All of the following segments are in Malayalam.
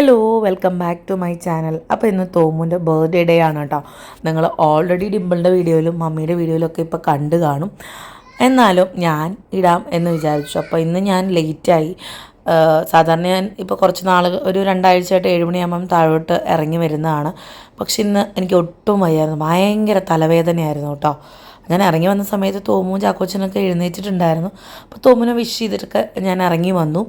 Hello welcome back to my channel. അപ്പോൾ ഇന്ന് തോമുന്റെ ബർത്ത്ഡേ ഡേ ആണ് കേട്ടോ. നിങ്ങൾ ഓൾറെഡി ഡിമ്പിളിന്റെ വീഡിയോയിലും മമ്മിയുടെ വീഡിയോയിലും ഒക്കെ ഇപ്പോൾ കണ്ടു കാണും. എന്നാലും ഞാൻ ഇടാം എന്ന് വിചാരിച്ചു. അപ്പോൾ ഇന്ന് ഞാൻ ലേറ്റായി സാധാരണ ഞാൻ ഇപ്പോൾ കുറച്ച് നാൾ ഒരു രണ്ടാഴ്ചയായിട്ട് ഏഴ് മണിയാകുമ്പം താഴോട്ട് ഇറങ്ങി വരുന്നതാണ്. പക്ഷെ ഇന്ന് എനിക്ക് ഒട്ടും വയ്യായിരുന്നു. ഭയങ്കര തലവേദനയായിരുന്നു കേട്ടോ. ഞാൻ ഇറങ്ങി വന്ന സമയത്ത് തോമും ചാക്കോച്ചനൊക്കെ എഴുന്നേറ്റിട്ടുണ്ടായിരുന്നു. അപ്പോൾ തോമുനെ വിഷ് ചെയ്തിട്ടൊക്കെ ഞാൻ ഇറങ്ങി വന്നു.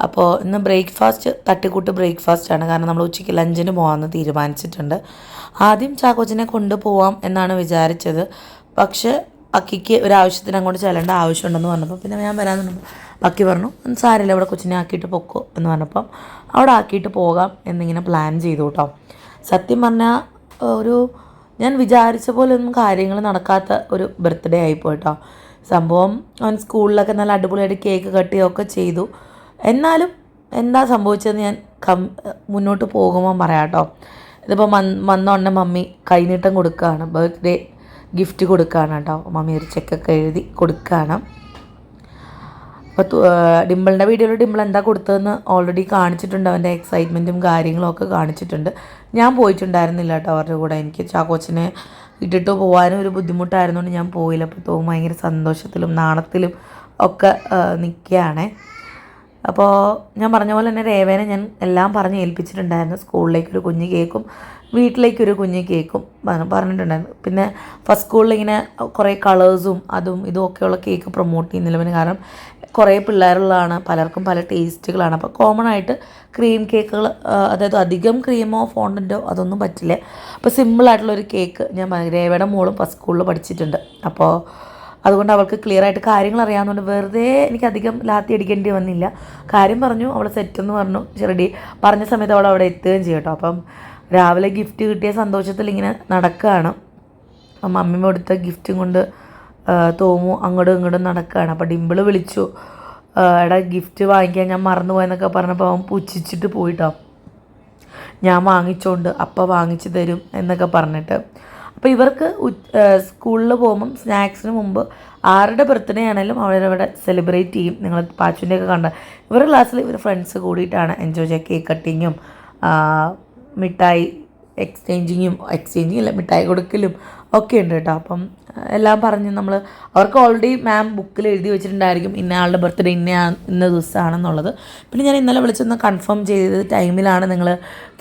അപ്പോൾ ഇന്ന് ബ്രേക്ക്ഫാസ്റ്റ് തട്ടിക്കൂട്ട് ബ്രേക്ക്ഫാസ്റ്റാണ് കാരണം നമ്മൾ ഉച്ചയ്ക്ക് ലഞ്ചിന് പോകാമെന്ന് തീരുമാനിച്ചിട്ടുണ്ട്. ആദ്യം ചാക്കോച്ചിനെ കൊണ്ടുപോവാം എന്നാണ് വിചാരിച്ചത്. പക്ഷേ അക്കിക്ക് ഒരാവശ്യത്തിന് അങ്ങോട്ട് ചെല്ലേണ്ട ആവശ്യമുണ്ടെന്ന് പറഞ്ഞപ്പോൾ പിന്നെ ഞാൻ വരാമെന്ന് അക്കി പറഞ്ഞു സാരമില്ല ഇവിടെ കൊച്ചിനെ ആക്കിയിട്ട് പൊക്കോ എന്ന് പറഞ്ഞപ്പം അവിടെ ആക്കിയിട്ട് പോകാം എന്നിങ്ങനെ പ്ലാൻ ചെയ്തു കേട്ടോ സത്യം പറഞ്ഞാൽ ഒരു ഞാൻ വിചാരിച്ച പോലെ ഒന്നും കാര്യങ്ങൾ നടക്കാത്ത ഒരു ബർത്ത്ഡേ ആയിപ്പോയിട്ടോ സംഭവം അവൻ സ്കൂളിലൊക്കെ നല്ല അടിപൊളിയായിട്ട് കേക്ക് കട്ട് ചെയ്യുകയൊക്കെ ചെയ്തു. എന്നാലും എന്താ സംഭവിച്ചതെന്ന് ഞാൻ കം മുന്നോട്ട് പോകുമ്പോൾ പറയാം കേട്ടോ ഇതിപ്പോൾ മന് വന്നോണ്ടെ മമ്മി കൈനീട്ടം കൊടുക്കുകയാണ്. ബർത്ത്ഡേ ഗിഫ്റ്റ് കൊടുക്കുകയാണ് കേട്ടോ മമ്മി ഒരു ചെക്കൊക്കെ എഴുതി കൊടുക്കുകയാണ്. അപ്പോൾ ഡിമ്പിളിന്റെ വീഡിയോയിൽ ഡിമ്പിൾ എന്താ കൊടുത്തതെന്ന് ഓൾറെഡി കാണിച്ചിട്ടുണ്ട്. അവന്റെ എക്സൈറ്റ്മെന്റും കാര്യങ്ങളും ഒക്കെ കാണിച്ചിട്ടുണ്ട്. ഞാൻ പോയിട്ടുണ്ടായിരുന്നില്ല കേട്ടോ അവരുടെ കൂടെ. എനിക്ക് ചാക്കോച്ചിനെ ഇട്ടിട്ട് പോകാനും ഒരു ബുദ്ധിമുട്ടായിരുന്നുകൊണ്ട് ഞാൻ പോയില്ല. അപ്പോൾ തോന്നും ഭയങ്കര സന്തോഷത്തിലും നാണത്തിലും ഒക്കെ നിൽക്കുകയാണേ അപ്പോൾ ഞാൻ പറഞ്ഞ പോലെ തന്നെ രേവേനെ ഞാൻ എല്ലാം പറഞ്ഞ് ഏൽപ്പിച്ചിട്ടുണ്ടായിരുന്നു. സ്കൂളിലേക്കൊരു കുഞ്ഞ് കേക്കും വീട്ടിലേക്കൊരു കുഞ്ഞ് കേക്കും പറഞ്ഞ- പറഞ്ഞിട്ടുണ്ടായിരുന്നു. പിന്നെ ഫസ്റ്റ് സ്കൂളിലിങ്ങനെ കുറേ കളേഴ്സും അതും ഇതും ഒക്കെയുള്ള കേക്ക് പ്രൊമോട്ട് ചെയ്യുന്നില്ല പിന്നെ കാരണം കുറേ പിള്ളേരുള്ളതാണ് പലർക്കും പല ടേസ്റ്റുകളാണ് അപ്പോൾ കോമൺ ആയിട്ട് ക്രീം കേക്കുകൾ അതായത് അധികം ക്രീമോ ഫോണ്ടന്റോ അതൊന്നും പറ്റില്ല. അപ്പോൾ സിമ്പിളായിട്ടുള്ളൊരു കേക്ക് ഞാൻ രേവയുടെ മോളും ഫസ്റ്റ് സ്കൂളിൽ പഠിച്ചിട്ടുണ്ട്. അപ്പോൾ അതുകൊണ്ട് അവൾക്ക് ക്ലിയർ ആയിട്ട് കാര്യങ്ങൾ അറിയാവുന്നതുകൊണ്ട് വെറുതെ എനിക്ക് അധികം ലാത്തി അടിക്കേണ്ടി വന്നില്ല. കാര്യം പറഞ്ഞു അവൾ സെറ്റെന്ന് പറഞ്ഞു. റെഡി പറഞ്ഞ സമയത്ത് അവൾ അവിടെ എത്തുകയും ചെയ്യും കേട്ടോ. അപ്പം രാവിലെ ഗിഫ്റ്റ് കിട്ടിയ സന്തോഷത്തിൽ ഇങ്ങനെ നടക്കുകയാണ്. മമ്മി കൊടുത്ത ഗിഫ്റ്റും കൊണ്ട് തോമു അങ്ങോട്ടും ഇങ്ങോട്ടും നടക്കുകയാണ്. അപ്പോൾ ഡിമ്പിൾ വിളിച്ചു. എടാ ഗിഫ്റ്റ് വാങ്ങിക്കാൻ ഞാൻ മറന്നുപോയെന്നൊക്കെ പറഞ്ഞപ്പോൾ അവൻ പുച്ഛിച്ചിട്ട് പോയിട്ടോ ഞാൻ വാങ്ങിച്ചോണ്ട് അപ്പ വാങ്ങിച്ചു തരും എന്നൊക്കെ പറഞ്ഞിട്ട്. അപ്പോൾ ഇവർക്ക് സ്കൂളിൽ പോകുമ്പം സ്നാക്സിന് മുമ്പ് ആരുടെ ബർത്ത്ഡേ ആണെങ്കിലും അവരവിടെ സെലിബ്രേറ്റ് ചെയ്യും. നിങ്ങൾ പാച്ചുവിന്റെയൊക്കെ കണ്ട. ഇവരുടെ ക്ലാസ്സിൽ ഇവർ ഫ്രണ്ട്സ് കൂടിയിട്ടാണ് എൻജോയ് ചെയ്യുക കേക്ക് കട്ടിങ്ങും മിഠായി എക്സ്ചേഞ്ചിങ്ങും എക്സ്ചേഞ്ചിങ് അല്ല മിഠായി കൊടുക്കലും ഒക്കെ ഉണ്ട് കേട്ടോ. അപ്പം എല്ലാം പറഞ്ഞ് നമ്മൾ അവർക്ക് ഓൾറെഡി മാം ബുക്കിൽ എഴുതി വെച്ചിട്ടുണ്ടായിരിക്കും ഇന്ന ആളുടെ ബർത്ത്ഡേ ഇന്ന ഇന്ന ദിവസമാണെന്നുള്ളത് പിന്നെ ഞാൻ ഇന്നലെ വിളിച്ചൊന്ന് കൺഫേം ചെയ്ത് ടൈമിലാണ് നിങ്ങൾ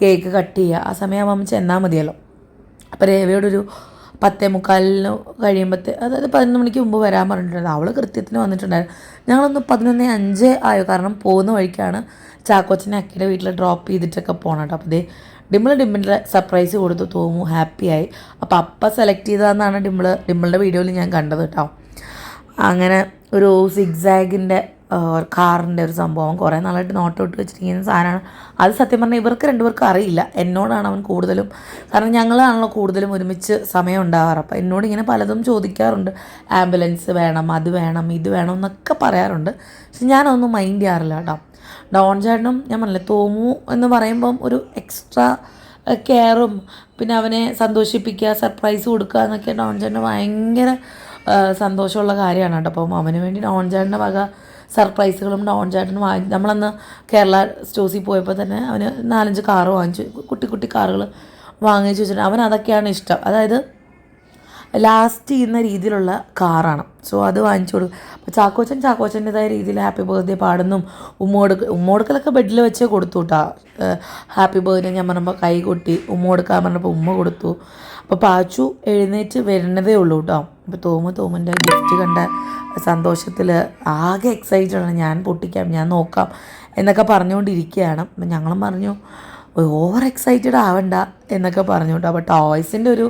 കേക്ക് കട്ട് ചെയ്യുക ആ സമയമാകുമ്പോൾ ചെന്നാൽ മതിയല്ലോ. അപ്പോൾ രേവയോടൊരു പത്തേ മുക്കാലിന് കഴിയുമ്പോഴത്തെ അതായത് പതിനൊന്ന് മണിക്ക് മുമ്പ് വരാൻ പറഞ്ഞിട്ടുണ്ടായിരുന്നു. അവൾ കൃത്യത്തിന് വന്നിട്ടുണ്ടായിരുന്നു. ഞങ്ങളൊന്ന് പതിനൊന്ന് അഞ്ച് ആയോ. കാരണം പോകുന്ന വഴിക്കാണ് ചാക്കോച്ചനെ അക്കിയുടെ വീട്ടിൽ ഡ്രോപ്പ് ചെയ്തിട്ടൊക്കെ പോകണം കേട്ടോ അപ്പോൾ ഇതേ ഡിമ്പിൾ ഡിമ്പിളിന്റെ സർപ്രൈസ് കൊടുത്തു. തോമു ഹാപ്പിയായി അപ്പോൾ അപ്പ സെലക്ട് ചെയ്തതെന്നാണ് ഡിമ്പിൾ ഡിമ്പിളിന്റെ വീഡിയോയിൽ ഞാൻ കണ്ടത് കേട്ടോ അങ്ങനെ ഒരു സിഗ്സാഗിന്റെ കാറിന്റെ ഒരു സംഭവം. കുറേ നാളായിട്ട് നോട്ട് ഇട്ട് വെച്ചിരിക്കുന്ന സാധനമാണ്. അത് സത്യം പറഞ്ഞാൽ ഇവർക്ക് രണ്ടുപേർക്കും അറിയില്ല. എന്നോടാണ് അവൻ കൂടുതലും കാരണം ഞങ്ങളാണല്ലോ കൂടുതലും ഒരുമിച്ച് സമയം ഉണ്ടാവാറ്. അപ്പോൾ എന്നോട് ഇങ്ങനെ പലതും ചോദിക്കാറുണ്ട്. ആംബുലൻസ് വേണം അത് വേണം ഇത് വേണം എന്നൊക്കെ പറയാറുണ്ട്. പക്ഷെ ഞാനതൊന്നും മൈൻഡ് ചെയ്യാറില്ല കേട്ടോ. ഡോൺ ചേട്ടനും ഞാൻ പറഞ്ഞില്ലേ തോമു എന്ന് പറയുമ്പം ഒരു എക്സ്ട്രാ കെയറും പിന്നെ അവനെ സന്തോഷിപ്പിക്കുക സർപ്രൈസ് കൊടുക്കുക എന്നൊക്കെ ഡോൺ ചേട്ടന് ഭയങ്കര സന്തോഷമുള്ള കാര്യമാണ് കേട്ടോ. അപ്പം അവന് വേണ്ടി ഡോൺ ചേട്ടന്റെ വക സർപ്രൈസുകളും ഡോൺ ചേട്ടന് വാങ്ങി. നമ്മളന്ന് കേരള സ്റ്റോസിൽ പോയപ്പോൾ തന്നെ അവന് നാലഞ്ച് കാറ് വാങ്ങിച്ചു. കുട്ടി കുട്ടി കാറുകൾ വാങ്ങിച്ചു വെച്ചിട്ടുണ്ട്. അവൻ അതൊക്കെയാണ് ഇഷ്ടം. അതായത് ലാസ്റ്റ് ചെയ്യുന്ന രീതിയിലുള്ള കാറാണ്. സോ അത് വാങ്ങിച്ചു കൊടുക്കും. അപ്പോൾ ചാക്കോച്ചൻ ചാക്കോച്ചന്റെതായ രീതിയിൽ ഹാപ്പി ബർത്ത്ഡേ പാടുന്നും ഉമ്മോടുക്ക് ഉമ്മോടുക്കലൊക്കെ ഉമ്മ ബെഡിൽ വെച്ചേ കൊടുത്തു കേട്ടോ ഹാപ്പി ബർത്ത്ഡേ ഞാൻ പറഞ്ഞപ്പോൾ കൈ കൊട്ടി ഉമ്മ കൊടുക്കാൻ പറഞ്ഞപ്പോൾ ഉമ്മ കൊടുത്തു. അപ്പോൾ പാച്ചു എഴുന്നേറ്റ് വരുന്നതേ ഉള്ളൂ കേട്ടോ അപ്പോൾ തോമു തോമന്റെ ഗിഫ്റ്റ് കണ്ട സന്തോഷത്തിൽ ആകെ എക്സൈറ്റഡ് ആണ്. ഞാൻ പൊട്ടിക്കാം ഞാൻ നോക്കാം എന്നൊക്കെ പറഞ്ഞുകൊണ്ടിരിക്കുകയാണ്. അപ്പം ഞങ്ങളും പറഞ്ഞു ഓവർ എക്സൈറ്റഡ് ആവണ്ട എന്നൊക്കെ പറഞ്ഞു കേട്ടോ അപ്പോൾ ടോയ്സിന്റെ ഒരു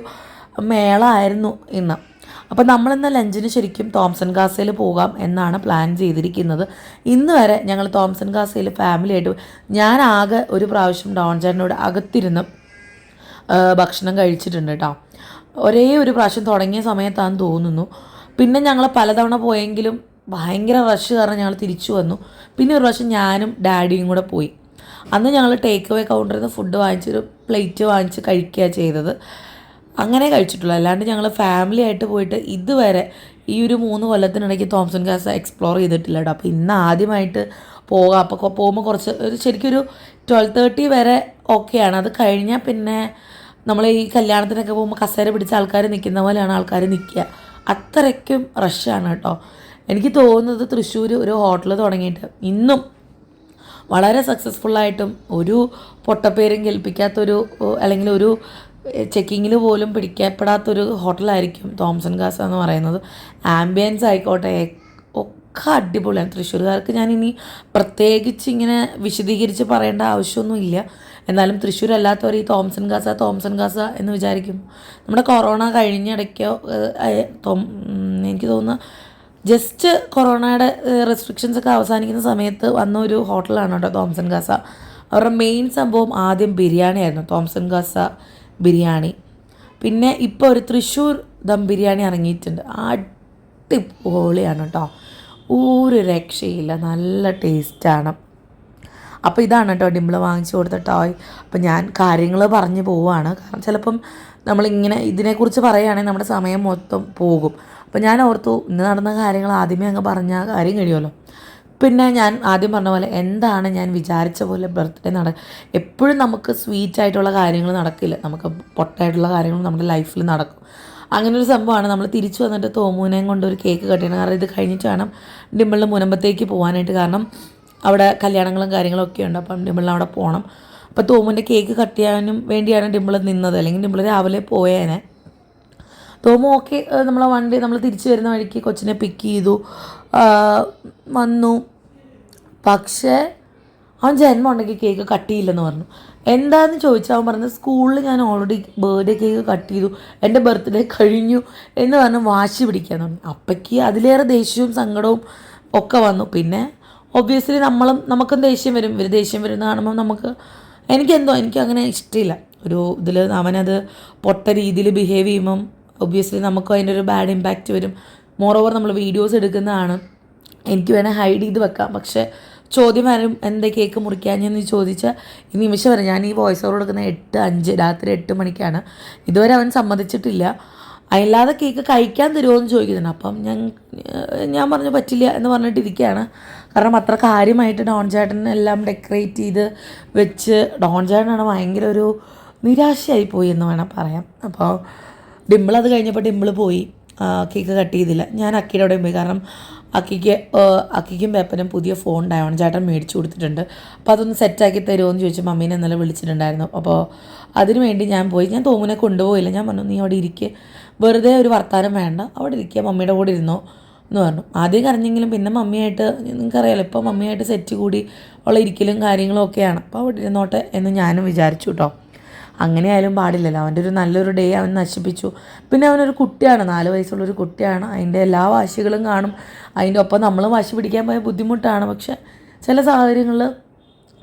മേളായിരുന്നു ഇന്ന്. അപ്പോൾ നമ്മളിന്ന് ലഞ്ചിന് ശരിക്കും തോംസൺ കാസയിൽ പോകാം എന്നാണ് പ്ലാൻ ചെയ്തിരിക്കുന്നത്. ഇന്ന് വരെ ഞങ്ങൾ തോംസൺ കാസയിൽ ഫാമിലിയായിട്ട് ഞാൻ ആകെ ഒരു പ്രാവശ്യം ഡോൺ ചേട്ടനോട് അകത്തിരുന്ന്. ഭക്ഷണം കഴിച്ചിട്ടുണ്ട് കേട്ടോ ഒരേ ഒരു പ്രാവശ്യം തുടങ്ങിയ സമയത്താന്ന് തോന്നുന്നു. പിന്നെ ഞങ്ങൾ പലതവണ പോയെങ്കിലും ഭയങ്കര റഷ് കാരണം ഞങ്ങൾ തിരിച്ചു വന്നു. പിന്നെ ഒരു പ്രാവശ്യം ഞാനും ഡാഡിയും കൂടെ പോയി. അന്ന് ഞങ്ങൾ ടേക്ക് അവേ കൗണ്ടറിൽ നിന്ന് ഫുഡ് വാങ്ങിച്ചൊരു പ്ലേറ്റ് വാങ്ങിച്ച് കഴിക്കുക ചെയ്തത്. അങ്ങനെ കഴിച്ചിട്ടുള്ളൂ. അല്ലാണ്ട് ഞങ്ങൾ ഫാമിലി ആയിട്ട് പോയിട്ട് ഇതുവരെ ഈ ഒരു മൂന്ന് കൊല്ലത്തിനിടയ്ക്ക് തോംസൺ ഗ്യാസ് എക്സ്പ്ലോർ ചെയ്തിട്ടില്ല കേട്ടോ അപ്പോൾ ഇന്ന് ആദ്യമായിട്ട് പോകാം. അപ്പോൾ പോകുമ്പോൾ കുറച്ച് ഒരു ശരിക്കും ഒരു ട്വൽവ് തേർട്ടി വരെ ഓക്കെയാണ് അത് കഴിഞ്ഞാൽ പിന്നെ നമ്മൾ ഈ കല്യാണത്തിനൊക്കെ പോകുമ്പോൾ കസേര പിടിച്ച ആൾക്കാർ നിൽക്കുന്ന പോലെയാണ് ആൾക്കാർ നിൽക്കുക അത്രയ്ക്കും റഷാണ് കേട്ടോ. എനിക്ക് തോന്നുന്നത് തൃശ്ശൂർ ഒരു ഹോട്ടൽ തുടങ്ങിയിട്ട് ഇന്നും വളരെ സക്സസ്ഫുള്ളായിട്ടും ഒരു പൊട്ടപ്പേരും കേൾപ്പിക്കാത്തൊരു അല്ലെങ്കിൽ ഒരു ചെക്കിങ്ങിൽ പോലും പിടിക്കപ്പെടാത്തൊരു ഹോട്ടലായിരിക്കും തോംസൺ ഗാസ എന്ന് പറയുന്നത്. ആംബിയൻസ് ആയിക്കോട്ടെ ഒക്കെ അടിപൊളിയാണ്. തൃശ്ശൂർകാർക്ക് ഞാൻ ഇനി പ്രത്യേകിച്ച് ഇങ്ങനെ വിശദീകരിച്ച് പറയേണ്ട ആവശ്യമൊന്നുമില്ല. എന്നാലും തൃശ്ശൂർ അല്ലാത്തവർ ഈ തോംസൺ ഗാസ തോംസൺ ഗാസ എന്ന് വിചാരിക്കും. നമ്മുടെ കൊറോണ കഴിഞ്ഞിടയ്ക്കോ എനിക്ക് തോന്നുന്ന ജസ്റ്റ് കൊറോണയുടെ റെസ്ട്രിക്ഷൻസ് ഒക്കെ അവസാനിക്കുന്ന സമയത്ത് വന്ന ഒരു ഹോട്ടലാണ് കേട്ടോ തോംസൺ ഗാസ. അവരുടെ മെയിൻ സംഭവം ആദ്യം ബിരിയാണി ആയിരുന്നു തോംസൺ ഗാസ ബിരിയാണി. പിന്നെ ഇപ്പോൾ ഒരു തൃശ്ശൂർ ദം ബിരിയാണി ഇറങ്ങിയിട്ടുണ്ട്. അടിപൊളിയാണ് കേട്ടോ. ഒരു രക്ഷയില്ല നല്ല ടേസ്റ്റാണ് അപ്പോൾ ഇതാണ് കേട്ടോ ഡിമ്പിൾ വാങ്ങിച്ചു കൊടുത്ത ടോയ്. അപ്പോൾ ഞാൻ കാര്യങ്ങൾ പറഞ്ഞു പോവുകയാണ് കാരണം ചിലപ്പം നമ്മളിങ്ങനെ ഇതിനെക്കുറിച്ച് പറയുകയാണെങ്കിൽ നമ്മുടെ സമയം മൊത്തം പോകും. അപ്പോൾ ഞാൻ ഓർത്തു ഇന്ന് നടന്ന കാര്യങ്ങൾ ആദ്യമേ അങ്ങ് പറഞ്ഞ കാര്യം കഴിയുമല്ലോ. പിന്നെ ഞാൻ ആദ്യം പറഞ്ഞ പോലെ എന്താണ് ഞാൻ വിചാരിച്ച പോലെ ബർത്ത്ഡേ നട എപ്പോഴും നമുക്ക് സ്വീറ്റ് ആയിട്ടുള്ള കാര്യങ്ങൾ നടക്കില്ല. നമുക്ക് പൊട്ടായിട്ടുള്ള കാര്യങ്ങൾ നമ്മുടെ ലൈഫിൽ നടക്കും. അങ്ങനെ ഒരു സംഭവമാണ്. നമ്മൾ തിരിച്ചു വന്നിട്ട് തോമൂനെയും കൊണ്ട് ഒരു കേക്ക് കട്ട് ചെയ്യണം കാരണം ഇത് കഴിഞ്ഞിട്ട് വേണം ഡിമ്പിളിന്റെ മുനമ്പത്തേക്ക് പോകാനായിട്ട് കാരണം അവിടെ കല്യാണങ്ങളും കാര്യങ്ങളും ഒക്കെ ഉണ്ട്. അപ്പം ഡിമ്പിളിന് അവിടെ പോകണം അപ്പോൾ തോമുവിന്റെ കേക്ക് കട്ട് ചെയ്യാനും വേണ്ടിയാണ് ഡിമ്പിൾ നിന്നത്. അല്ലെങ്കിൽ ഡിമ്പിൾ രാവിലെ പോയേനെ. തോമു ഓക്കെ നമ്മളെ വണ്ടി നമ്മൾ തിരിച്ചു വരുന്ന വഴിക്ക് കൊച്ചിനെ പിക്ക് ചെയ്തു. വന്നു. പക്ഷേ അവൻ ജന്മം ഉണ്ടെങ്കിൽ കേക്ക് കട്ട് ചെയ്യില്ലെന്ന് പറഞ്ഞു. എന്താന്ന് ചോദിച്ചാൽ അവൻ പറഞ്ഞത് സ്കൂളിൽ ഞാൻ ഓൾറെഡി ബർത്ത്ഡേ കേക്ക് കട്ട് ചെയ്തു. എന്റെ ബർത്ത്ഡേ കഴിഞ്ഞു. എന്ന് പറഞ്ഞ് വാശി പിടിക്കാൻ തുടങ്ങി അപ്പയ്ക്ക് അതിലേറെ ദേഷ്യവും സങ്കടവും ഒക്കെ വന്നു. പിന്നെ ഒബ്വിയസ്ലി നമ്മളും നമുക്കും ദേഷ്യം വരും. ഇവർ ദേഷ്യം വരുന്ന കാണുമ്പോൾ നമുക്ക് എനിക്കെന്തോ എനിക്ക് അങ്ങനെ ഇഷ്ടമില്ല ഒരു ഇതിൽ അവനത് പൊട്ട രീതിയിൽ ബിഹേവ് ചെയ്യുമ്പം ഒബ്വിയസ്ലി നമുക്കും അതിന്റെ ഒരു ബാഡ് ഇമ്പാക്റ്റ് വരും. മോർ ഓവർ നമ്മൾ വീഡിയോസ് എടുക്കുന്നതാണ്. എനിക്ക് വേണേൽ ഹൈഡ് ചെയ്ത് വെക്കാം. പക്ഷേ ചോദ്യം വരും എന്താ കേക്ക് മുറിക്കാഞ്ഞെന്ന് ചോദിച്ചാൽ ഈ നിമിഷം വരെ ഞാൻ ഈ വോയിസ് ഓവർ കൊടുക്കുന്ന എട്ട് അഞ്ച് രാത്രി എട്ട് മണിക്കാണ്. ഇതുവരെ അവൻ സമ്മതിച്ചിട്ടില്ല. അല്ലാതെ കേക്ക് കഴിക്കാൻ തരുമോ എന്ന് ചോദിക്കുന്നുണ്ട്. അപ്പം ഞാൻ ഞാൻ പറഞ്ഞു പറ്റില്ല എന്ന് പറഞ്ഞിട്ടിരിക്കുകയാണ് കാരണം അത്ര കാര്യമായിട്ട് ഡോൺ ചേട്ടൻ എല്ലാം ഡെക്കറേറ്റ് ചെയ്ത് വെച്ച് ഡോൺ ചേട്ടനാണ് ഭയങ്കര ഒരു നിരാശയായി പോയി എന്ന് വേണം പറയാം അപ്പോൾ ഡിമ്പിൾ അത് കഴിഞ്ഞപ്പോൾ ഡിമ്പിൾ പോയി. കേക്ക് കട്ട് ചെയ്തില്ല. ഞാൻ അക്കിയുടെ അവിടെയും പോയി. കാരണം അക്കിക്ക് അക്കിക്കും പേപ്പനും പുതിയ ഫോൺ ഡോൺ ചേട്ടൻ മേടിച്ചു കൊടുത്തിട്ടുണ്ട്. അപ്പോൾ അതൊന്ന് സെറ്റാക്കി തരുമോ എന്ന് ചോദിച്ചു. മമ്മീനെ ഇന്നലെ വിളിച്ചിട്ടുണ്ടായിരുന്നു. അപ്പോൾ അതിനു വേണ്ടി ഞാൻ പോയി. ഞാൻ തോമുനെ കൊണ്ടുപോയില്ല. ഞാൻ പറഞ്ഞു നീ അവിടെ ഇരിക്കുക വെറുതെ ഒരു വർത്താനം വേണ്ട. അവിടെ ഇരിക്കുക മമ്മിയുടെ കൂടെ ഇരുന്നോ. എന്ന് പറഞ്ഞു. ആദ്യം കരഞ്ഞെങ്കിലും പിന്നെ മമ്മിയായിട്ട് നിങ്ങൾക്കറിയാലോ ഇപ്പോൾ മമ്മിയായിട്ട് സെറ്റ് കൂടി ഉള്ള ഇരിക്കലും കാര്യങ്ങളും ഒക്കെയാണ്. അപ്പോൾ അവിടെ ഇരുന്നോട്ടെ എന്ന് ഞാനും വിചാരിച്ചു കേട്ടോ അങ്ങനെ ആയാലും പാടില്ലല്ലോ. അവന്റെ ഒരു നല്ലൊരു ഡേ അവൻ നശിപ്പിച്ചു. പിന്നെ അവനൊരു കുട്ടിയാണ് നാല് വയസ്സുള്ളൊരു കുട്ടിയാണ്. അതിന്റെ എല്ലാ വാശികളും കാണും. അതിന്റെ ഒപ്പം നമ്മൾ വാശി പിടിക്കാൻ പോയ ബുദ്ധിമുട്ടാണ്. പക്ഷെ ചില സാഹചര്യങ്ങളിൽ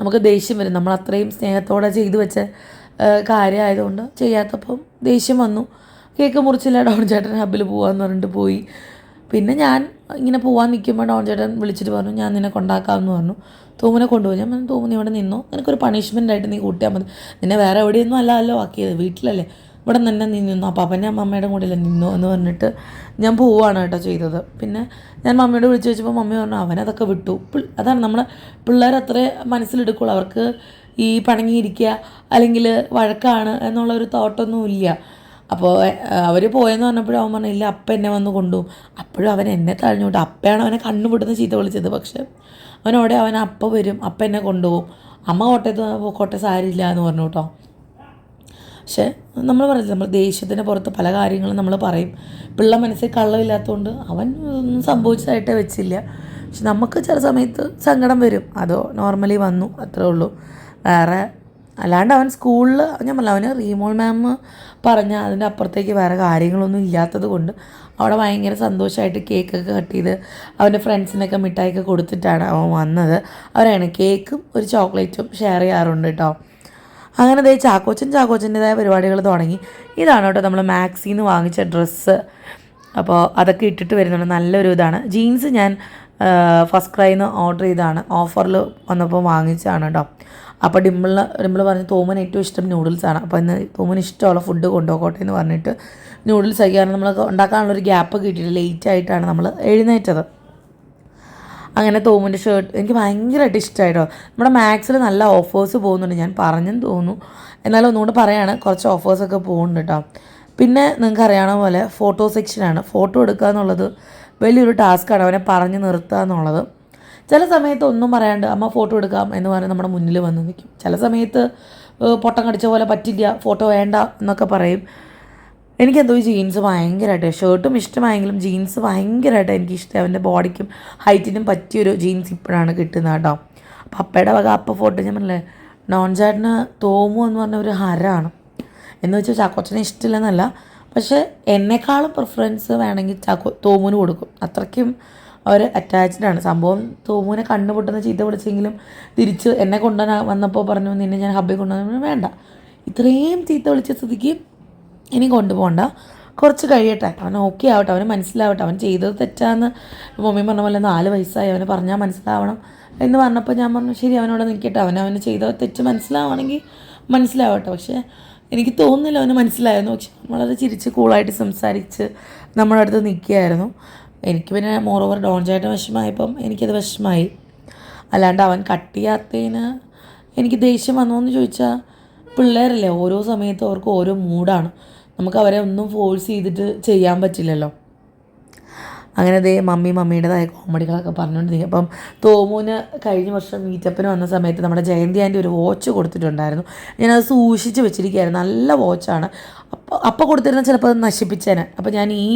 നമുക്ക് ദേഷ്യം വരും. നമ്മൾ അത്രയും സ്നേഹത്തോടെ ചെയ്തു വെച്ച കാര്യമായതുകൊണ്ട് ചെയ്യാത്തപ്പം ദേഷ്യം വന്നു. കേക്ക് മുറിച്ചില്ല ഡോൺ ചേട്ടൻ ഹബിൽ പോകാമെന്ന് പറഞ്ഞിട്ട് പോയി. പിന്നെ ഞാൻ ഇങ്ങനെ പോകാൻ നിൽക്കുമ്പോൾ ഡോൺ ചേട്ടൻ വിളിച്ചിട്ട് പറഞ്ഞു ഞാൻ നിന്നെ കൊണ്ടാക്കാമെന്ന് പറഞ്ഞു. തൂമിനെ കൊണ്ടുപോയി. ഞാൻ പറഞ്ഞു തൂമിന് ഇവിടെ നിന്നു? നിനക്കൊരു പണിഷ്മെന്റ് ആയിട്ട് നീ കൂട്ടിയാൽ മതി. നിന്നെ വേറെ എവിടെയൊന്നും അല്ലല്ലോ ആക്കിയത്. വീട്ടിലല്ലേ. ഇവിടെ തന്നെ നീ നിന്നു? അപ്പോൾ അപ്പന്റെ അമ്മമ്മയുടെ കൂടെ നിന്നു? എന്ന് പറഞ്ഞിട്ട് ഞാൻ പോവുകയാണ് കേട്ടോ ചെയ്തത്. പിന്നെ ഞാൻ മമ്മിയോട് വിളിച്ച് വെച്ചപ്പോൾ മമ്മി പറഞ്ഞു അവനതൊക്കെ വിട്ടു. അതാണ് നമ്മൾ പിള്ളേർ അത്രേ മനസ്സിലെടുക്കുള്ളൂ. അവർക്ക് ഈ പണങ്ങിയിരിക്കുക അല്ലെങ്കിൽ വഴക്കാണ് എന്നുള്ള ഒരു തോട്ടൊന്നും ഇല്ല. അപ്പോൾ അവർ പോയെന്ന് പറഞ്ഞപ്പോഴും അവൻ പറഞ്ഞില്ല അപ്പ എന്നെ വന്ന് കൊണ്ടുപോകും. അപ്പോഴും അവൻ എന്നെ തഴഞ്ഞോട്ട് അപ്പയാണ് അവനെ കണ്ണുപൊട്ടുന്ന ചീത്ത വിളിച്ചത് പക്ഷേ അവനോടെ അവൻ അപ്പ വരും അപ്പ എന്നെ കൊണ്ടുപോകും. അമ്മ കോട്ടയത്ത് കോട്ടയം സാരില്ല എന്ന് പറഞ്ഞു കേട്ടോ. പക്ഷേ നമ്മൾ പറഞ്ഞില്ല നമ്മൾ ദേഷ്യത്തിന് പുറത്ത് പല കാര്യങ്ങളും നമ്മൾ പറയും. പിള്ള മനസ്സിൽ കള്ളമില്ലാത്തതുകൊണ്ട് അവൻ ഒന്നും സംഭവിച്ചതായിട്ടേ വെച്ചില്ല. പക്ഷെ നമുക്ക് ചില സമയത്ത് സങ്കടം വരും. അതോ നോർമലി വന്നു അത്രേ ഉള്ളൂ. വേറെ അല്ലാണ്ട് അവൻ സ്കൂളിൽ ഞാൻ പറഞ്ഞ അവന് റീമോൾ മാം പറഞ്ഞ അതിന്റെ അപ്പുറത്തേക്ക് വേറെ കാര്യങ്ങളൊന്നും ഇല്ലാത്തത് കൊണ്ട് അവിടെ ഭയങ്കര സന്തോഷമായിട്ട് കേക്കൊക്കെ കട്ട് ചെയ്ത് അവന്റെ ഫ്രണ്ട്സിനൊക്കെ മിഠായിയൊക്കെ കൊടുത്തിട്ടാണ് അവൻ വന്നത്. അവരാണ് കേക്കും ഒരു ചോക്ലേറ്റും ഷെയർ ചെയ്യാറുണ്ട് കേട്ടോ. അങ്ങനെ ദേ ചാക്കോച്ചൻ ചാക്കോച്ചന്റെതായ പരിപാടികൾ തുടങ്ങി. ഇതാണ് കേട്ടോ നമ്മൾ മാക്സിന്ന് വാങ്ങിച്ച ഡ്രസ്സ്. അപ്പോൾ അതൊക്കെ ഇട്ടിട്ട് വരുന്നുണ്ട്. നല്ലൊരു ഇതാണ്. ജീൻസ് ഞാൻ ഫസ്റ്റ് ക്രൈന്ന് ഓർഡർ ചെയ്താണ് ഓഫറിൽ വന്നപ്പോൾ വാങ്ങിച്ചതാണ് കേട്ടോ. അപ്പോൾ ഡിമ്പിളിന് ഡിമ്പിൾ പറഞ്ഞു തോമന് ഏറ്റവും ഇഷ്ടം നൂഡിൽസാണ് അപ്പോൾ ഇന്ന് തോമന് ഇഷ്ടമുള്ള ഫുഡ് കൊണ്ടുപോകട്ടെ എന്ന് പറഞ്ഞിട്ട് നൂഡിൽസ് കഴിക്കാൻ നമ്മൾ ഉണ്ടാക്കാനുള്ളൊരു ഗ്യാപ്പ് കിട്ടിയിട്ട് ലേറ്റ് ആയിട്ടാണ് നമ്മൾ എഴുന്നേറ്റത്. അങ്ങനെ തോമിന്റെ ഷർട്ട് എനിക്ക് ഭയങ്കരമായിട്ട് ഇഷ്ടമായിട്ടോ നമ്മുടെ മാക്സിൽ നല്ല ഓഫേഴ്സ് പോകുന്നുണ്ട് ഞാൻ പറഞ്ഞെന്ന് തോന്നുന്നു. എന്നാലും ഒന്നുകൂടെ പറയാണ് കുറച്ച് ഓഫേഴ്സൊക്കെ പോകുന്നുണ്ട് കേട്ടോ പിന്നെ നിങ്ങൾക്ക് അറിയണ പോലെ ഫോട്ടോ സെക്ഷനാണ് ഫോട്ടോ എടുക്കുക എന്നുള്ളത് വലിയൊരു ടാസ്ക്കാണ് അവനെ പറഞ്ഞ് നിർത്തുക എന്നുള്ളത് ചില സമയത്ത് ഒന്നും പറയാണ്ട് അമ്മ ഫോട്ടോ എടുക്കാം എന്ന് പറഞ്ഞ് നമ്മുടെ മുന്നിൽ വന്ന് നിൽക്കും. ചില സമയത്ത് പൊട്ടം കടിച്ച പോലെ പറ്റില്ല ഫോട്ടോ വേണ്ട എന്നൊക്കെ പറയും. എനിക്കെന്തോ ജീൻസ് ഭയങ്കരമായിട്ട് ഷർട്ടും ഇഷ്ടമായെങ്കിലും ജീൻസ് ഭയങ്കരമായിട്ട് എനിക്ക് ഇഷ്ടം അവന്റെ ബോഡിക്കും ഹൈറ്റിനും പറ്റിയൊരു ജീൻസ് ഇപ്പോഴാണ് കിട്ടുന്നത് കേട്ടോ. അപ്പം അപ്പയുടെ വക അപ്പ ഫോട്ടോ ഞാൻ പറഞ്ഞില്ലേ നോൺ ചാട്ടിന് തോമു എന്ന് പറഞ്ഞ ഒരു ഹരമാണ് എന്ന് വെച്ചാൽ ചാക്കോച്ചനെ ഇഷ്ടമില്ലെന്നല്ല പക്ഷേ എന്നെക്കാളും പ്രിഫറൻസ് വേണമെങ്കിൽ ചാക്കോ തോമുന് കൊടുക്കും. അത്രയ്ക്കും അവർ അറ്റാച്ച്ഡ് ആണ്. സംഭവം തോമുനെ കണ്ണുപൊട്ടുന്ന ചീത്ത വിളിച്ചെങ്കിലും തിരിച്ച് എന്നെ കൊണ്ടുവരാൻ വന്നപ്പോൾ പറഞ്ഞു നിന്നെ ഞാൻ ഹബ്ബിൽ കൊണ്ടുവന്നു വേണ്ട. ഇത്രയും ചീത്ത വിളിച്ച സ്ഥിതിക്ക് ഇനി കൊണ്ടുപോകണ്ട. കുറച്ച് കഴിയട്ടെ. അവൻ ഓക്കെ ആവട്ടെ. അവന് മനസ്സിലാവട്ടെ. അവൻ ചെയ്തത് തെറ്റാന്ന് മമ്മി പറഞ്ഞ പോലെ നാല് വയസ്സായി. അവന് പറഞ്ഞാൽ മനസ്സിലാവണം. എന്ന് പറഞ്ഞപ്പോൾ ഞാൻ പറഞ്ഞു ശരി അവനോട് നിൽക്കട്ടെ. അവൻ അവന് ചെയ്ത തെറ്റ് മനസ്സിലാവണമെങ്കിൽ മനസ്സിലാവട്ടെ. പക്ഷേ എനിക്ക് തോന്നുന്നില്ല അവന് മനസ്സിലായിരുന്നു പക്ഷെ വളരെ ചിരിച്ച് കൂളായിട്ട് സംസാരിച്ച് നമ്മുടെ അടുത്ത് നിൽക്കുകയായിരുന്നു. എനിക്ക് പിന്നെ മോറോവർ ഡോൺ ചേട്ടൻ വിഷമമായപ്പം എനിക്കത് വിഷമമായി. അല്ലാണ്ട് അവൻ കട്ട് ചെയ്യാത്തതിന് എനിക്ക് ദേഷ്യം വന്നോന്ന് ചോദിച്ചാൽ പിള്ളേരല്ലേ ഓരോ സമയത്തും അവർക്ക് ഓരോ മൂഡാണ് നമുക്ക് അവരെ ഒന്നും ഫോഴ്സ് ചെയ്തിട്ട് ചെയ്യാൻ പറ്റില്ലല്ലോ. അങ്ങനെ ദേ മമ്മി മമ്മിയുടേതായ കോമഡികളൊക്കെ പറഞ്ഞുകൊണ്ടിരിക്കും അപ്പം തോമുവിന് കഴിഞ്ഞ വർഷം മീറ്റപ്പിന് വന്ന സമയത്ത് നമ്മുടെ ജയന്തി ആന്റെ ഒരു വാച്ച് കൊടുത്തിട്ടുണ്ടായിരുന്നു. ഞാനത് സൂക്ഷിച്ച് വെച്ചിരിക്കുകയായിരുന്നു. നല്ല വാച്ചാണ് അപ്പോൾ അപ്പോൾ കൊടുത്തിരുന്ന ചിലപ്പോൾ അത് നശിപ്പിച്ചേനെ. അപ്പോൾ ഞാൻ ഈ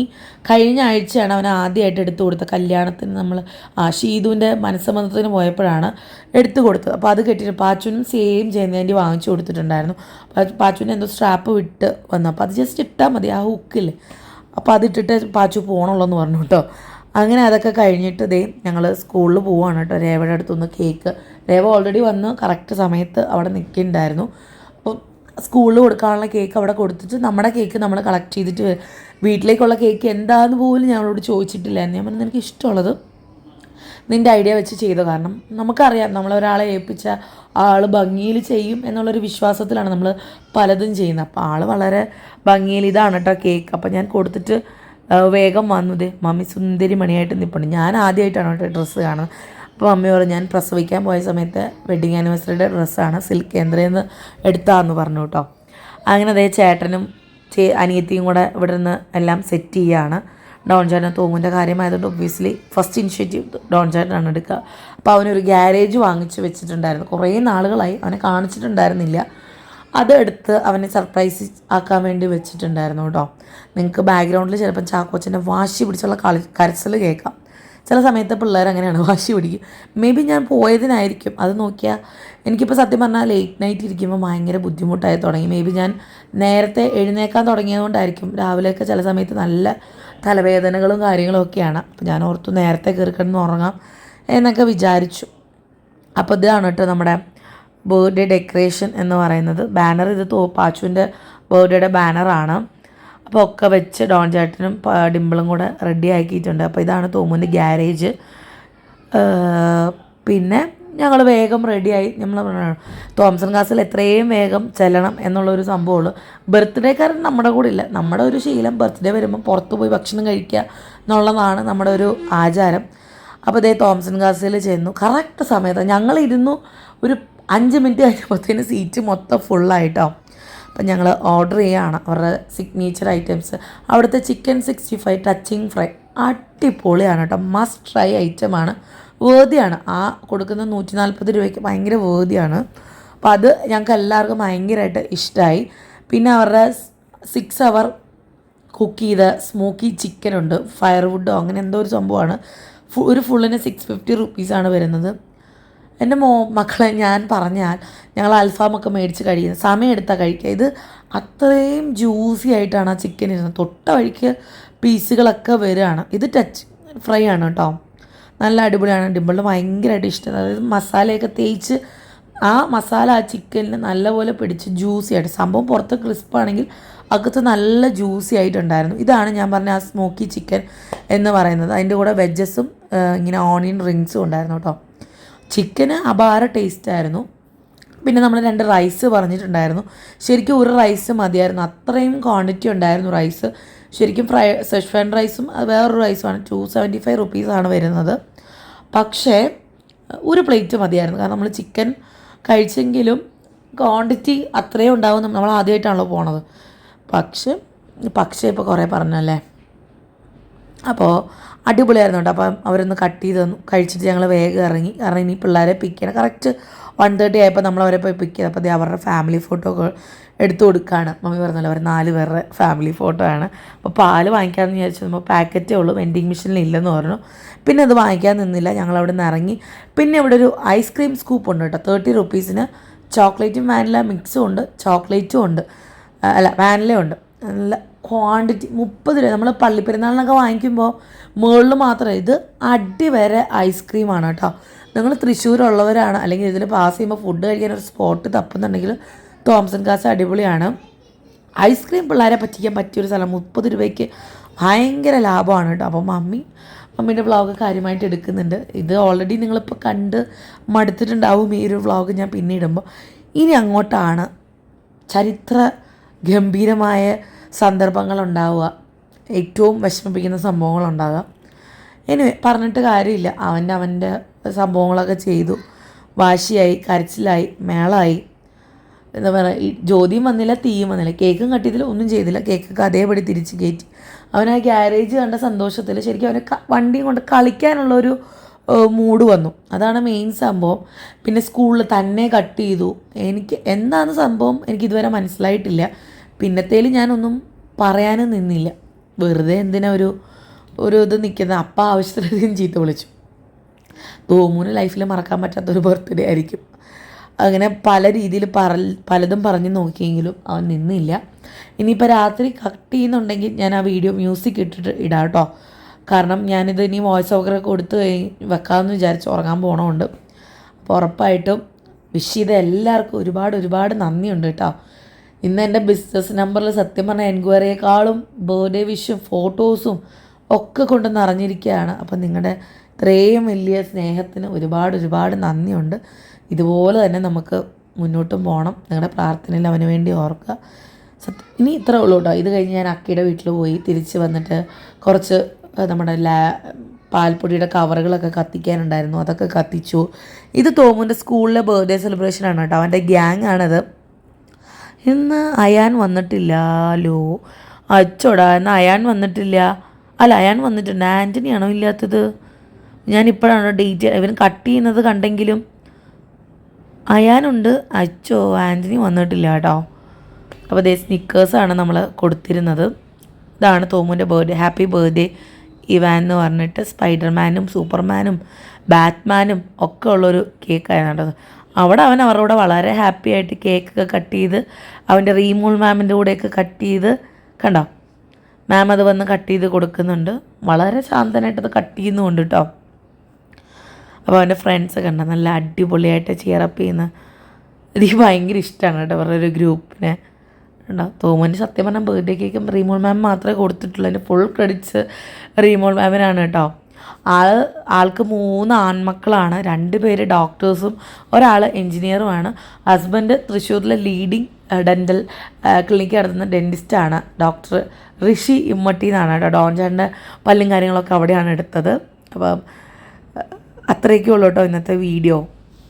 കഴിഞ്ഞ ആഴ്ചയാണ് അവൻ ആദ്യമായിട്ട് എടുത്തു കൊടുത്ത കല്യാണത്തിന് നമ്മൾ ആ ഷീതുവിന്റെ മനസ്സമ്മതത്തിന് പോയപ്പോഴാണ് എടുത്തു കൊടുത്തത്. അപ്പോൾ അത് കെട്ടിയിട്ട് പാച്ചുനും സെയിം ജയന്തി വാങ്ങിച്ചു കൊടുത്തിട്ടുണ്ടായിരുന്നു. പാച്ചുവിന് എന്തോ സ്ട്രാപ്പ് വിട്ട് വന്നു. അപ്പോൾ അത് ജസ്റ്റ് ഇട്ടാൽ മതി. ആ ഹുക്കില്ലേ അപ്പോൾ അതിട്ടിട്ട് പാച്ചു പോകണമല്ലോ എന്ന് പറഞ്ഞു കേട്ടോ. അങ്ങനെ അതൊക്കെ കഴിഞ്ഞിട്ട് ദേ ഞങ്ങൾ സ്കൂളിൽ പോവാണ് കേട്ടോ. രേവയുടെ അടുത്തുനിന്ന് കേക്ക്. രേവ ഓൾറെഡി വന്ന് കറക്റ്റ് സമയത്ത് അവിടെ നിൽക്കുന്നുണ്ടായിരുന്നു അപ്പോൾ സ്കൂളിൽ കൊടുക്കാനുള്ള കേക്ക് അവിടെ കൊടുത്തിട്ട് നമ്മുടെ കേക്ക് നമ്മൾ കളക്ട് ചെയ്തിട്ട് വീട്ടിലേക്കുള്ള കേക്ക് എന്താണെന്ന് പോലും ഞങ്ങളോട് ചോദിച്ചിട്ടില്ലായിരുന്നു. ഞാൻ പറഞ്ഞു എനിക്ക് ഇഷ്ടമുള്ളത് നിന്റെ ഐഡിയ വെച്ച് ചെയ്തു. കാരണം നമുക്കറിയാം നമ്മളൊരാളെ ഏൽപ്പിച്ച ആൾ ഭംഗിയിൽ ചെയ്യും എന്നുള്ളൊരു വിശ്വാസത്തിലാണ് നമ്മൾ പലതും ചെയ്യുന്നത്. അപ്പോൾ ആൾ വളരെ ഭംഗിയിൽ ഇതാണ് കേട്ടോ കേക്ക്. അപ്പോൾ ഞാൻ കൊടുത്തിട്ട് വേഗം വന്നത് മമ്മി സുന്ദരി മണിയായിട്ട് നിൽപ്പുണ്ട് ഞാൻ ആദ്യമായിട്ടാണ് കേട്ടോ ഡ്രസ്സ് കാണുന്നത്. അപ്പോൾ മമ്മി പറഞ്ഞു ഞാൻ പ്രസവിക്കാൻ പോയ സമയത്ത് വെഡിങ് ആനിവേഴ്സറിയുടെ ഡ്രസ്സാണ് സിൽക്ക് കേന്ദ്രയിൽ നിന്ന് എടുത്താന്ന് പറഞ്ഞു കേട്ടോ അങ്ങനെ അതേ ചേട്ടനും ചേ അനിയത്തിയും കൂടെ ഇവിടെ നിന്ന് എല്ലാം സെറ്റ് ചെയ്യുകയാണ് ഡോൺ ചേട്ടൻ തോമുന്റെ കാര്യമായതുകൊണ്ട് ഒബ്വിയസ്ലി ഫസ്റ്റ് ഇനിഷ്യേറ്റീവ് ഡോൺ ചേട്ടനാണ് എടുക്കുക. അപ്പോൾ അവനൊരു ഗ്യാരേജ് വാങ്ങിച്ച് വെച്ചിട്ടുണ്ടായിരുന്നു. കുറേ നാളുകളായി അവനെ കാണിച്ചിട്ടുണ്ടായിരുന്നില്ല. അതെടുത്ത് അവനെ സർപ്രൈസ് ആക്കാൻ വേണ്ടി വെച്ചിട്ടുണ്ടായിരുന്നു കേട്ടോ. നിങ്ങൾക്ക് ബാക്ക്ഗ്രൗണ്ടിൽ ചിലപ്പം ചാക്കോച്ചന്റെ വാശി പിടിച്ചുള്ള കളി കരച്ചിൽ കേൾക്കാം. ചില സമയത്ത് പിള്ളേർ അങ്ങനെയാണ് വാശി പിടിക്കും. മേ ബി ഞാൻ പോയതിനായിരിക്കും. അത് നോക്കിയാൽ എനിക്കിപ്പോൾ സത്യം പറഞ്ഞാൽ ലേറ്റ് നൈറ്റ് ഇരിക്കുമ്പോൾ ഭയങ്കര ബുദ്ധിമുട്ടായി തുടങ്ങി. മേ ബി ഞാൻ നേരത്തെ എഴുന്നേക്കാൻ തുടങ്ങിയതുകൊണ്ടായിരിക്കും. രാവിലെയൊക്കെ ചില സമയത്ത് നല്ല തലവേദനകളും കാര്യങ്ങളും ഒക്കെയാണ്. അപ്പോൾ ഞാൻ ഓർത്തു നേരത്തെ കയറിക്കിടന്ന് ഉറങ്ങാം എന്നൊക്കെ വിചാരിച്ചു. അപ്പോൾ ഇതാണ് കേട്ടോ നമ്മുടെ ബർത്ത്ഡേ ഡെക്കറേഷൻ എന്ന് പറയുന്നത്. ബാനർ ഇത് തോ പാച്ചുവിന്റെ ബാനറാണ് അപ്പോൾ ഒക്കെ വെച്ച് ഡോൺ ചേട്ടനും ഡിമ്പിളും കൂടെ റെഡി ആക്കിയിട്ടുണ്ട്. അപ്പോൾ ഇതാണ് തോമുന്റെ ഗ്യാരേജ് പിന്നെ ഞങ്ങൾ വേഗം റെഡിയായി. നമ്മൾ തോംസൺ കാസിൽ എത്രയും വേഗം ചെല്ലണം എന്നുള്ളൊരു സംഭവമുള്ളൂ. ബർത്ത്ഡേക്കാരൻ നമ്മുടെ കൂടെ ഇല്ല. നമ്മുടെ ഒരു ശീലം ബർത്ത്ഡേ വരുമ്പോൾ പുറത്ത് പോയി ഭക്ഷണം കഴിക്കുക എന്നുള്ളതാണ് നമ്മുടെ ഒരു ആചാരം. അപ്പോൾ ഇതേ തോംസൺ കാസിൽ ചെന്നു. കറക്റ്റ് സമയത്ത് ഞങ്ങൾ ഇരുന്നു ഒരു അഞ്ച് മിനിറ്റ് കഴിഞ്ഞപ്പോഴത്തേന് സീറ്റ് മൊത്തം ഫുള്ളായിട്ടോ അപ്പം ഞങ്ങൾ ഓർഡർ ചെയ്യുകയാണ് അവരുടെ സിഗ്നേച്ചർ ഐറ്റംസ് അവിടുത്തെ chicken sixty five touching fry അടിപൊളിയാണ് കേട്ടോ. മസ്റ്റ് ട്രൈ ഐറ്റമാണ് വേദിയാണ്. ആ കൊടുക്കുന്ന നൂറ്റി നാൽപ്പത് രൂപയ്ക്ക് ഭയങ്കര വേദിയാണ്. അപ്പോൾ അത് ഞങ്ങൾക്ക് എല്ലാവർക്കും ഭയങ്കരമായിട്ട് ഇഷ്ടമായി പിന്നെ അവരുടെ സിക്സ് അവർ കുക്ക് ചെയ്ത സ്മോക്കി ചിക്കൻ ഉണ്ട്. ഫയർവുഡോ അങ്ങനെ എന്തോ ഒരു സംഭവമാണ്. ഒരു ഫുള്ളിന് സിക്സ് ഫിഫ്റ്റി റുപ്പീസാണ് വരുന്നത്. എന്റെ മോ മക്കളെ ഞാൻ പറഞ്ഞാൽ ഞങ്ങൾ അൽഫാമൊക്കെ മേടിച്ച് കഴിയുന്നത് സമയം എടുത്താൽ കഴിക്കുക. ഇത് അത്രയും ജ്യൂസി ആയിട്ടാണ് ആ ചിക്കൻ ഇരുന്നത്. തൊട്ട വഴിക്ക് പീസുകളൊക്കെ വരികയാണ് ഇത് ടച്ച് ഫ്രൈ ആണ് കേട്ടോ നല്ല അടിപൊളിയാണ്. ഡിമ്പിളിന് ഭയങ്കരമായിട്ട് ഇഷ്ടം. അതായത് മസാലയൊക്കെ തേച്ച് ആ മസാല ആ ചിക്കനിൽ നല്ലപോലെ പിടിച്ച് ജ്യൂസി ആയിട്ട്. സംഭവം പുറത്ത് ക്രിസ്പാണെങ്കിൽ അകത്ത് നല്ല ജ്യൂസി ആയിട്ടുണ്ടായിരുന്നു. ഇതാണ് ഞാൻ പറഞ്ഞ ആ സ്മോക്കി ചിക്കൻ എന്ന് പറയുന്നത്. അതിന്റെ കൂടെ വെജസും ഇങ്ങനെ ഓണിയൻ റിങ്സും ഉണ്ടായിരുന്നു കേട്ടോ. ചിക്കന് അപാര ടേസ്റ്റ് ആയിരുന്നു. പിന്നെ നമ്മൾ രണ്ട് റൈസ് പറഞ്ഞിട്ടുണ്ടായിരുന്നു. ശരിക്കും ഒരു റൈസ് മതിയായിരുന്നു. അത്രയും ക്വാണ്ടിറ്റി ഉണ്ടായിരുന്നു റൈസ് ശരിക്കും ഫ്രൈ സെഷ്വാൻ റൈസും വേറൊരു റൈസുമാണ് ടു സെവന്റി ഫൈവ് റുപ്പീസാണ് വരുന്നത്. പക്ഷേ ഒരു പ്ലേറ്റ് മതിയായിരുന്നു. കാരണം നമ്മൾ ചിക്കൻ കഴിച്ചെങ്കിലും ക്വാണ്ടിറ്റി അത്രയും ഉണ്ടാവും നമ്മൾ ആദ്യമായിട്ടാണല്ലോ പോണത്. പക്ഷെ പക്ഷേ ഇപ്പോൾ കുറേ പറഞ്ഞല്ലേ? അപ്പോൾ അടിപൊളിയായിരുന്നു കേട്ടോ. അപ്പം അവരൊന്ന് കട്ട് ചെയ്ത് തന്നു. കഴിച്ചിട്ട് ഞങ്ങൾ വേഗം ഇറങ്ങി. കാരണം ഇനി പിള്ളേരെ പിക്ക് ചെയ്യണം. കറക്റ്റ് വൺ തേർട്ടി ആയപ്പോൾ നമ്മൾ അവരെ പോയി പിക്ക് ചെയ്ത്. അപ്പോൾ അവരുടെ ഫാമിലി ഫോട്ടോ എടുത്തു കൊടുക്കുകയാണ് മമ്മി പറഞ്ഞല്ലോ അവർ നാല് പേരുടെ ഫാമിലി ഫോട്ടോ ആണ്. അപ്പോൾ പാൽ വാങ്ങിക്കാമെന്ന് വിചാരിച്ചു നമ്മൾ പാക്കറ്റേ ഉള്ളൂ വെൻഡിങ് മെഷീനിൽ ഇല്ലെന്ന് പറഞ്ഞു. പിന്നെ അത് വാങ്ങിക്കാൻ നിന്നില്ല ഞങ്ങൾ അവിടെ നിന്ന് ഇറങ്ങി. പിന്നെ ഇവിടെ ഒരു ഐസ്ക്രീം സ്കൂപ്പ് ഉണ്ട് കേട്ടോ തേർട്ടി റുപ്പീസിന് ചോക്ലേറ്റും വാനില മിക്സും ഉണ്ട് ചോക്ലേറ്റും ഉണ്ട്. അല്ല വാനില ഉണ്ട്. നല്ല ക്വാണ്ടിറ്റി മുപ്പത് രൂപ. നമ്മൾ പള്ളിപ്പെരുന്നാളിനൊക്കെ വാങ്ങിക്കുമ്പോൾ മുകളിൽ മാത്രമേ ഇത് അടി വരെ ഐസ്ക്രീമാണ് കേട്ടോ. നിങ്ങൾ തൃശ്ശൂരുള്ളവരാണ് അല്ലെങ്കിൽ ഇതിൽ പാസ് ചെയ്യുമ്പോൾ ഫുഡ് കഴിക്കാൻ ഒരു സ്പോട്ട് തപ്പുന്നുണ്ടെങ്കിൽ തോംസൺ കാസ് അടിപൊളിയാണ്. ഐസ്ക്രീം പിള്ളേരെ പറ്റിക്കാൻ പറ്റിയൊരു സ്ഥലം മുപ്പത് രൂപയ്ക്ക് ഭയങ്കര ലാഭമാണ് കേട്ടോ. അപ്പോൾ മമ്മി മമ്മീന്റെ വ്ളോഗ് കാര്യമായിട്ട് എടുക്കുന്നുണ്ട്. ഇത് ഓൾറെഡി നിങ്ങളിപ്പോൾ കണ്ട് മടുത്തിട്ടുണ്ടാവും ഈ ഒരു വ്ളോഗ് ഞാൻ പിന്നെ ഇടുമ്പോൾ ഇനി അങ്ങോട്ടാണ് ചരിത്ര ഗംഭീരമായ സന്ദർഭങ്ങളുണ്ടാവുക. ഏറ്റവും വിഷമിപ്പിക്കുന്ന സംഭവങ്ങൾ ഇനി പറഞ്ഞിട്ട് കാര്യമില്ല. അവന്റെ അവന്റെ സംഭവങ്ങളൊക്കെ ചെയ്തു. വാശിയായി കരച്ചിലായി മേളായി. എന്താ പറയുക ഈ ജ്യോതിയും വന്നില്ല തീയും വന്നില്ല. കേക്കും കട്ടിയതിൽ ഒന്നും ചെയ്തില്ല. കേക്കൊക്കെ അതേപടി തിരിച്ച് കയറ്റി അവൻ ആ ഗ്യാരേജ് കണ്ട സന്തോഷത്തിൽ ശരിക്കും അവന് വണ്ടിയും കൊണ്ട് കളിക്കാനുള്ളൊരു മൂഡ് വന്നു. അതാണ് മെയിൻ സംഭവം. പിന്നെ സ്കൂളിൽ തന്നെ കട്ട് ചെയ്തു. എനിക്ക് എന്താണ് സംഭവം എനിക്ക് ഇതുവരെ മനസ്സിലായിട്ടില്ല. പിന്നത്തേൽ ഞാനൊന്നും പറയാനും നിന്നില്ല. വെറുതെ എന്തിനാ ഒരു ഒരു ഇത് നിൽക്കുന്നത് അപ്പ ആവശ്യത്തിലധികം ചീത്ത വിളിച്ചു. തോമൂന് ലൈഫിൽ മറക്കാൻ പറ്റാത്തൊരു ബർത്ത്ഡേ ആയിരിക്കും. അങ്ങനെ പല രീതിയിൽ പറ പലതും പറഞ്ഞു നോക്കിയെങ്കിലും അവൻ നിന്നില്ല. ഇനിയിപ്പോൾ രാത്രി കട്ട് ചെയ്യുന്നുണ്ടെങ്കിൽ ഞാൻ ആ വീഡിയോ മ്യൂസിക് ഇട്ടിട്ട് ഇടാം കേട്ടോ കാരണം ഞാനിത് ഇനി വോയിസ് ഓവർ കൊടുത്ത് വെക്കാമെന്ന് വിചാരിച്ച് ഉറങ്ങാൻ പോകണമുണ്ട് അപ്പോൾ ഉറപ്പായിട്ടും വിഷ് ചെയ്ത എല്ലാവർക്കും ഒരുപാട് ഒരുപാട് നന്ദിയുണ്ട് കേട്ടോ ഇന്ന് എന്റെ ബിസിനസ് നമ്പറിൽ സത്യം പറഞ്ഞ എൻക്വയറിയേക്കാളും ബർത്ത്ഡേ വിഷും ഫോട്ടോസും ഒക്കെ കൊണ്ട് നിറഞ്ഞിരിക്കുകയാണ് അപ്പം നിങ്ങളുടെ ഇത്രയും വലിയ സ്നേഹത്തിന് ഒരുപാട് ഒരുപാട് നന്ദിയുണ്ട്. ഇതുപോലെ തന്നെ നമുക്ക് മുന്നോട്ടും പോകണം. നിങ്ങളുടെ പ്രാർത്ഥനയിൽ അവന് വേണ്ടി ഓർക്കുക. സത്യം ഇനി ഇത്രേ ഉള്ളൂ കേട്ടോ. ഇത് കഴിഞ്ഞ് ഞാൻ അക്കിയുടെ വീട്ടിൽ പോയി. തിരിച്ച് വന്നിട്ട് കുറച്ച് നമ്മുടെ ലാ പാൽപ്പൊടിയുടെ കവറുകളൊക്കെ കത്തിക്കാനുണ്ടായിരുന്നു. അതൊക്കെ കത്തിച്ചു. ഇത് തോമുന്റെ സ്കൂളിലെ ബർത്ത്ഡേ സെലിബ്രേഷൻ ആണ് കേട്ടോ. അവന്റെ ഗ്യാങ് ആണത്. ഇന്ന് അയാൻ വന്നിട്ടില്ലല്ലോ അച്ചോടാ ഇന്ന് അയാൻ വന്നിട്ടില്ല. അല്ല അയാൻ വന്നിട്ടുണ്ട്. ആന്റണിയാണോ ഇല്ലാത്തത്? ഞാനിപ്പോഴാണോ ഡേറ്റ് ഇവൻ കട്ട് ചെയ്യുന്നത് കണ്ടെങ്കിലും. അയാനുണ്ട്. അച്ചോ ആന്റണി വന്നിട്ടില്ല കേട്ടോ. അപ്പോൾ ദേ സ്നിക്കേഴ്സാണ് നമ്മൾ കൊടുത്തിരുന്നത്. ഇതാണ് തോമുന്റെ ബർത്ത്ഡേ ഹാപ്പി ബർത്ത്ഡേ ഇവാൻ എന്ന് പറഞ്ഞിട്ട് സ്പൈഡർമാനും സൂപ്പർമാനും ബാറ്റ്മാനും ഒക്കെ ഉള്ളൊരു കേക്കായിരുന്നു കേട്ടോ അവിടെ അവൻ അവരുടെ വളരെ ഹാപ്പി ആയിട്ട് കേക്കൊക്കെ കട്ട് ചെയ്ത് അവന്റെ റീമൂൾ മാമിന്റെ കൂടെയൊക്കെ കട്ട് ചെയ്ത് കണ്ടോ? മാം അത് വന്ന് കട്ട് ചെയ്ത് കൊടുക്കുന്നുണ്ട്. വളരെ ശാന്തനായിട്ടത് കട്ട് ചെയ്യുന്നുണ്ട് കേട്ടോ. അപ്പോൾ അവന്റെ ഫ്രണ്ട്സ് കണ്ട നല്ല അടിപൊളിയായിട്ട് ചെയറപ്പ് ചെയ്യുന്ന എനിക്ക് ഭയങ്കര ഇഷ്ടമാണ് കേട്ടോ അവരുടെ ഒരു ഗ്രൂപ്പിനെ ഉണ്ടോ തോമന് സത്യം പറഞ്ഞാൽ ബർത്ത്ഡേ കേക്കും റീമോൾ മാം മാത്രമേ കൊടുത്തിട്ടുള്ളൂ. അതിന്റെ ഫുൾ ക്രെഡിറ്റ്സ് റീമോൾ മാമിനാണ് കേട്ടോ. ആൾ ആൾക്ക് മൂന്ന് ആൺമക്കളാണ്. രണ്ട് പേര് ഡോക്ടേഴ്സും ഒരാൾ എൻജിനീയറുമാണ് ഹസ്ബൻഡ് തൃശ്ശൂരിലെ ലീഡിങ് ഡെന്റൽ ക്ലിനിക്ക് നടത്തുന്ന ഡെന്റിസ്റ്റാണ് ഡോക്ടർ ഋഷി ഇമ്മട്ടി എന്നാണ് കേട്ടോ. ഡോൺ ചേട്ടന്റെ പല്ലും കാര്യങ്ങളൊക്കെ അവിടെയാണ് എടുത്തത്. അപ്പം അത്രയൊക്കെ ഉള്ളൂ കേട്ടോ ഇന്നത്തെ വീഡിയോ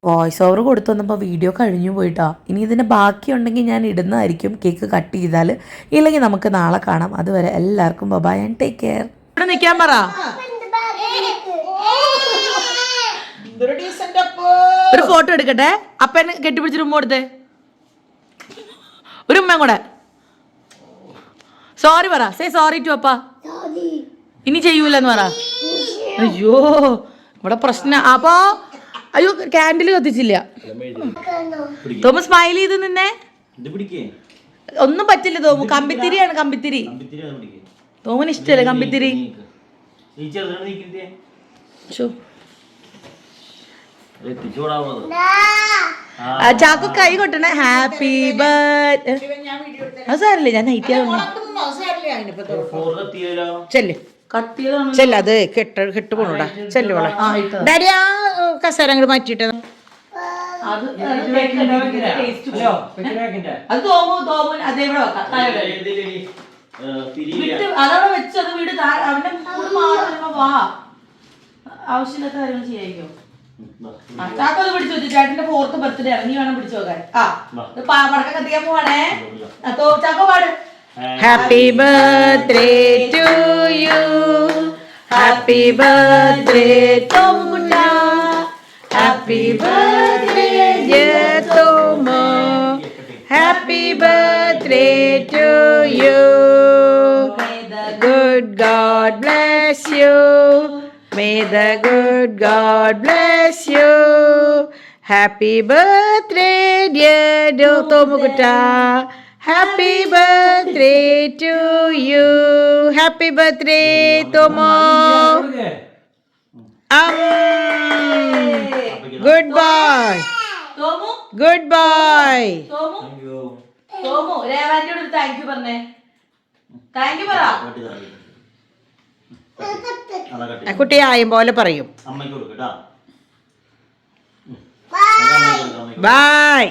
വോയിസ് ഓവർ കൊടുത്തു വന്നപ്പോൾ വീഡിയോ കഴിഞ്ഞു പോയിട്ടോ. ഇനി ഇതിന്റെ ബാക്കിയുണ്ടെങ്കിൽ ഞാൻ ഇടുന്നതായിരിക്കും. കേക്ക് കട്ട് ചെയ്താൽ. ഇല്ലെങ്കിൽ നമുക്ക് നാളെ കാണാം. അതുവരെ എല്ലാവർക്കും ബബായ് ആൻഡ് ടേക്ക് കെയർ ഇവിടെ നിൽക്കാൻ പറ. എന്തൊരു ഡീസന്റ് അപ്പോ ഒരു ഫോട്ടോ എടുക്കട്ടെ. അപ്പനെ കെട്ടിപ്പിടിച്ച് ഉമ്മ കൊടുത്തേ. ഒരു ഉമ്മയും കൂടെ. സോറി പറ. സേ സോറി ടു അപ്പ. ഇനി ചെയ്യൂലെന്ന് പറ. അയ്യോ. ഇവിടെ പ്രശ്ന അപ്പോ അയ്യോ ക്യാൻഡിൽ കത്തിച്ചില്ല. തോമസ് സ്മൈൽ ചെയ്ത് നിന്നെ? ഇത് പിടിക്കേ. ഒന്നും പറ്റില്ല തോമു. കമ്പിത്തിരിയാണ് കമ്പിത്തിരി. കമ്പിത്തിരി അത് പിടിക്കേ. തോമന് ഇഷ്ടല്ലേ കമ്പിത്തിരി? ചാക്കു കൈ കൊട്ടണ. ഹാപ്പി ബർത്ത് അത് സാരല്ലേ ഞാൻ നൈറ്റ് ചെല്ലേ. ചെല്ല് അത് കെട്ട് കെട്ട് പോണോടാ ചെല്ല് ഡാഡി ആ കസേര അങ്ങോട്ട് മാറ്റിയിട്ട്? അതേവിടെ വീട് അവന്റെ മാറി വാ. ആവശ്യമില്ലാത്ത കാര്യങ്ങൾ ചെയ്യായിരിക്കും. ആ, ചാക്കോ ഒന്ന് പിടിച്ചു വെച്ചു ചേട്ടന്റെ ഫോർത്ത് ബർത്ത്ഡേ ആണ്. നീ വേണം പിടിച്ചു നോക്കാൻ ആ ഇത് പാ- പടക്കം കത്തിക്കാൻ പോവാണേ. ആ, തോ- ചാക്കോ പാട് happy birthday to you happy birthday ടോമുട്ട happy birthday dear tomo happy birthday to you Good God bless you. May the good God bless you. Happy birthday, dear Tomukutta. Happy happy birthday to you happy birthday തോമോ good bye good bye കുട്ടി ആയും പോലെ പറയും. ബൈ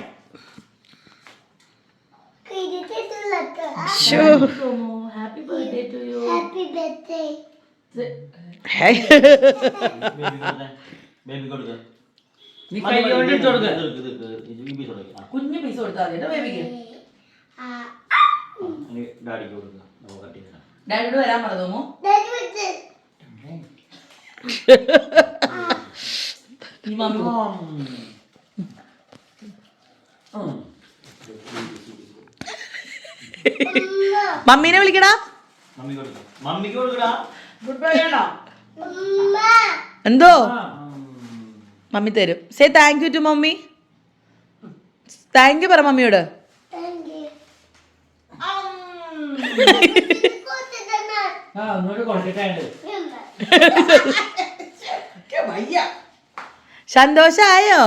കൊടുക്കട്ടാ bye shoe Thomu happy birthday to you baby കൊടുക്ക. നീ കൈ കൊണ്ട് കൊടുക്ക്. കുഞ്ഞു പീസ് കൊടുത്താൽ മതി ബേബിക്ക് ഡാഡിക്ക് കൊടുക്കുക ഡാഡിയോട് വരാൻ പറ തോമു ഈ മമ്മി മമ്മീനെ വിളിക്കടാ. മമ്മി കൊടുക്ക. മമ്മിക്ക് കൊടുക്കടാ. ഗുഡ് ബൈ ആണോ? എന്തോ? മമ്മി തരും. Say thank you to mummy. Thank you പറ മമ്മിയോട്. സന്തോഷായോ?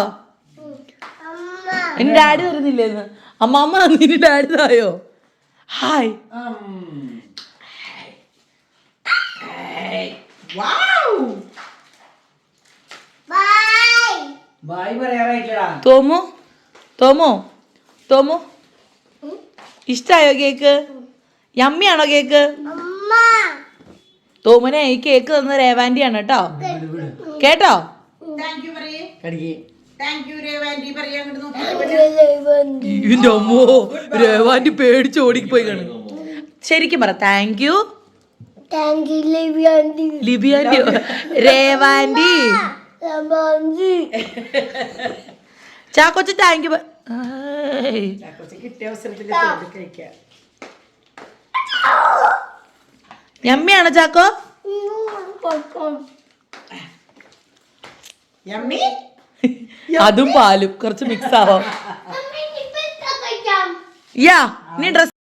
എന്റെ ഡാഡി വരുന്നില്ലേന്ന്. അമ്മാമ്മ നിന്റെ ഡാഡി ആയോ ഹായ് തോമു? തോമു? തോമു? ഇഷ്ടായോ കേക്ക്? യമ്മിയാണോ കേക്ക്? തോമുനെ ഈ കേക്ക് തന്ന രേവാന്റിയാണ് കേട്ടോ. കേട്ടോ? ഇതിന്റെ അമ്മോ രേവാന്റി പേടിച്ച് ഓടിപ്പോയി കാണും ശരിക്കും പറ താങ്ക് യു ലിബിയാന്റി രേവാന്റി ചാക്കൊച്ച് താങ്ക് യു യമ്മിയാണോ ചാക്കോ? യമ്മി? അതും പാലും. കുറച്ച് മിക്സ് ആവാം. യാ നീ ഡ്രസ്